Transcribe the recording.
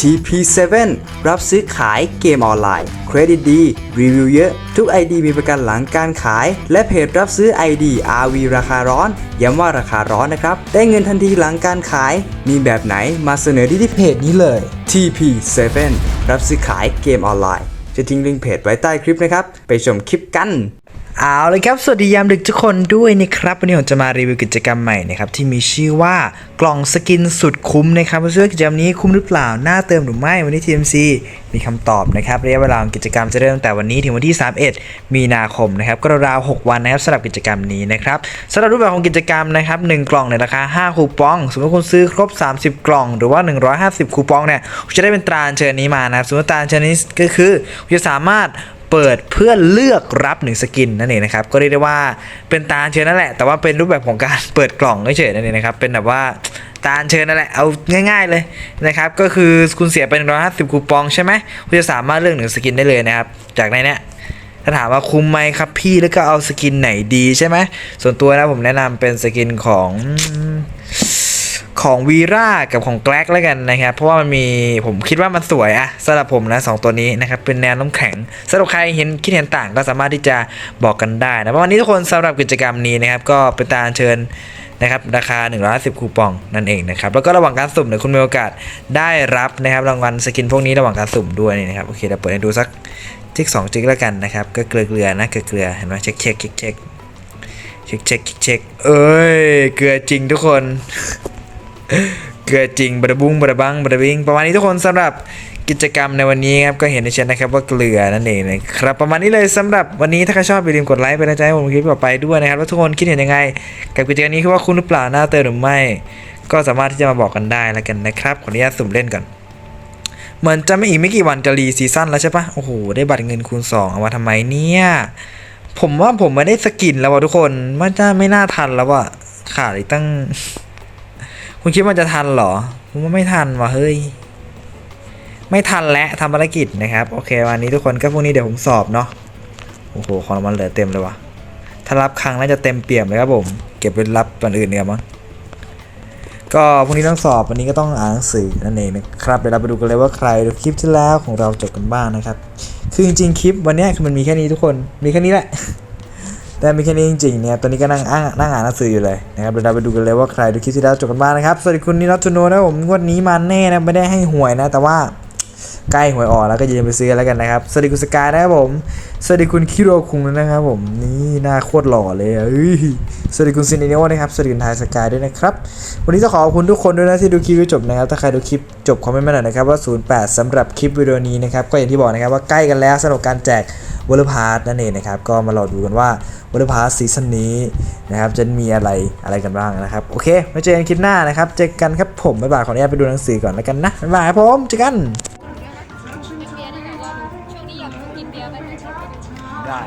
TP7 รับซื้อขายเกมออนไลน์ เครดิตดี รีวิวเยอะ ทุก ID มีประกันหลังการขาย และเพจรับซื้อ ID RV ราคาร้อน ย้ำว่าราคาร้อนนะครับ ได้เงินทันทีหลังการขาย มีแบบไหนมาเสนอที่ที่เพจนี้เลย TP7 รับซื้อขายเกมออนไลน์ จะทิ้งลิงก์เพจไว้ใต้คลิปนะครับ ไปชมคลิปกัน เอาเลยครับ สวัสดียามดึกทุกคนด้วยนะครับ วันนี้ผมจะมารีวิวกิจกรรมใหม่นะครับ ที่มีชื่อว่ากล่องสกินสุดคุ้มนะครับว่าเชื่อกิจกรรมนี้คุ้มหรือเปล่า น่าเติมหรือไม่ วันนี้ TMC มีคำตอบนะครับระยะเวลาของกิจกรรมจะเริ่มตั้งแต่วันนี้ถึงวันที่ 31 มีนาคมนะครับก็ราวๆ6วันนะครับสำหรับกิจกรรมนี้นะครับสำหรับรูปแบบของกิจกรรมนะครับ1กล่องในราคา 5 คูปอง สมมติคุณซื้อครบ 30 กล่อง หรือว่า 150 คูปองเนี่ยจะได้เป็นตราเชิญนี้มานะครับสมมติตราเชิญนี้ก็คือคุณจะสามารถ เปิดเพื่อเลือกรับหนึ่งสกินนั่นเองนะครับก็เรียกได้ว่าเป็นตาเชิญนั่นแหละ แต่ว่าเป็นรูปแบบของการเปิดกล่องเฉยๆนั่นเองนะครับเป็นแบบว่าตาเชิญนั่นแหละเอาง่ายๆเลยนะครับก็คือคุณเสียไป150คูปองใช่ไหมคุณจะสามารถเลือกหนึ่งสกินได้เลยนะครับจากในเนี้ยถ้าถามว่าคุ้มไหมครับพี่แล้วก็เอาสกินไหนดีใช่ไหมส่วนตัวนะผมแนะนำเป็นสกินของ ของวีร่ากับของแกล็กแล้วกันนะครับ เพราะว่ามันมีผมคิดว่ามันสวยอะสำหรับผมนะสองตัวนี้นะครับ เป็นแนวน้ำแข็งสำหรับใครเห็นคิดเห็นต่างก็สามารถที่จะบอกกันได้นะวันนี้ทุกคนสำหรับกิจกรรมนี้นะครับ ก็เป็นการเชิญนะครับราคา 150 คูปองนั่นเองนะครับ แล้วก็ระหว่างการสุ่มเนี่ยคุณมีโอกาสได้รับนะครับรางวัลสกินพวกนี้ระหว่างการสุ่มด้วยนะครับโอเคเดี๋ยวเปิดให้ดูสักจิกสองจิกแล้วกันนะครับ ก็เกลือเกลือนะเกลือเกลือเห็นไหมเช็คเช็คเช็คเช็คเช็คเช็คเช็คเอ้ย เกลือจริงทุกคน เกลือจริงบระบุ้งบระบังบระบิงประมาณนี้ทุกคนสำหรับกิจกรรมในวันนี้ครับก็เห็นในเชนนะครับว่าเกลือนั่นเองนะครับประมาณนี้เลยสำหรับวันนี้ถ้าใครชอบอย่าลืมกดไลค์เป็นกำลังใจให้ผมคลิปต่อไปด้วยนะครับว่าทุกคนคิดเห็นยังไง กับกิจกรรมนี้คือว่าคุณหรือเปล่าน่าเติมหรือไม่ ก็สามารถที่จะมาบอกกันได้แล้วกันนะครับขออนุญาตสุ่มเล่นก่อนเหมือนจะไม่อีกไม่กี่วันจะรีซีซั่นแล้วใช่ปะโอ้โหได้บัตรเงินคูณ 2 เอามาทำไมเนี่ยผมว่าผมไม่ได้สกินแล้วว่ะทุกคนมันจะไม่น่าทันแล้วว่ะขาดอีกตั้ง คุณคิดว่าจะทันเหรอผมว่าไม่ทันว่ะเฮ้ย ไม่ทันและทำภารกิจนะครับ โอเค วันนี้ทุกคนก็พรุ่งนี้เดี๋ยวผมสอบเนาะโอ้โหของรางวัลเหลือเต็มเลยว่ะถ้ารับครั้งน่าจะเต็มเปี่ยมเลยครับผม เก็บไว้รับวันอื่นเนี่ยมั้งก็พรุ่งนี้ต้องสอบวันนี้ก็ต้องอ่านหนังสือนั่นเองนะครับเดี๋ยวเราไปดูกันเลยว่าใครดูคลิปที่แล้วของเราจบกันบ้างนะครับ คือจริงๆคลิปวันนี้คือมันมีแค่นี้ทุกคนมีแค่นี้แหละ แต่มีแค่นี้จริงๆเนี่ยตอนนี้ก็นั่งอ่านนั่งอ่านหนังสืออยู่เลยนะครับเดี๋ยวเราไปดูกันเลยว่าใครดูคลิปที่แล้วจบกันบ้างนะครับสวัสดีคุณนิรัตตุโนนะผมงวดนี้มาแน่นะไม่ได้ให้หวยนะแต่ว่า ใกล้หวยออกแล้วก็อย่าลืมไปซื้อแล้วกันนะครับ สวัสดีคุณสกายนะครับผม สวัสดีคุณคิโรคุงนะครับผม นี่หน้าโคตรหล่อเลยอะเอ้ยสวัสดีคุณซินเนโอนะครับ สวัสดีคุณไทยสกายด้วยนะครับ วันนี้จะขอขอบคุณทุกคนด้วยนะที่ดูคลิปจนจบนะครับ ถ้าใครดูคลิปจบคอมเมนต์มาหน่อยนะครับว่า 08สำหรับคลิปวิดีโอนี้นะครับ ก็อย่างที่บอกนะครับว่าใกล้กันแล้วสำหรับการแจกวอลเลย์พาร์นั่นเองนะครับ ก็มารอดูกันว่าวอลเลย์พาร์ซีซั่นนี้นะครับจะมีอะไรอะไรกันบ้างนะครับ โอเคไว้เจอกันคลิปหน้านะครับ เจอกันครับผมบ๊ายบายขออนุญาตไปดูหนังสือก่อนแล้วกันนะบ๊ายบายครับผมเจอกัน ได้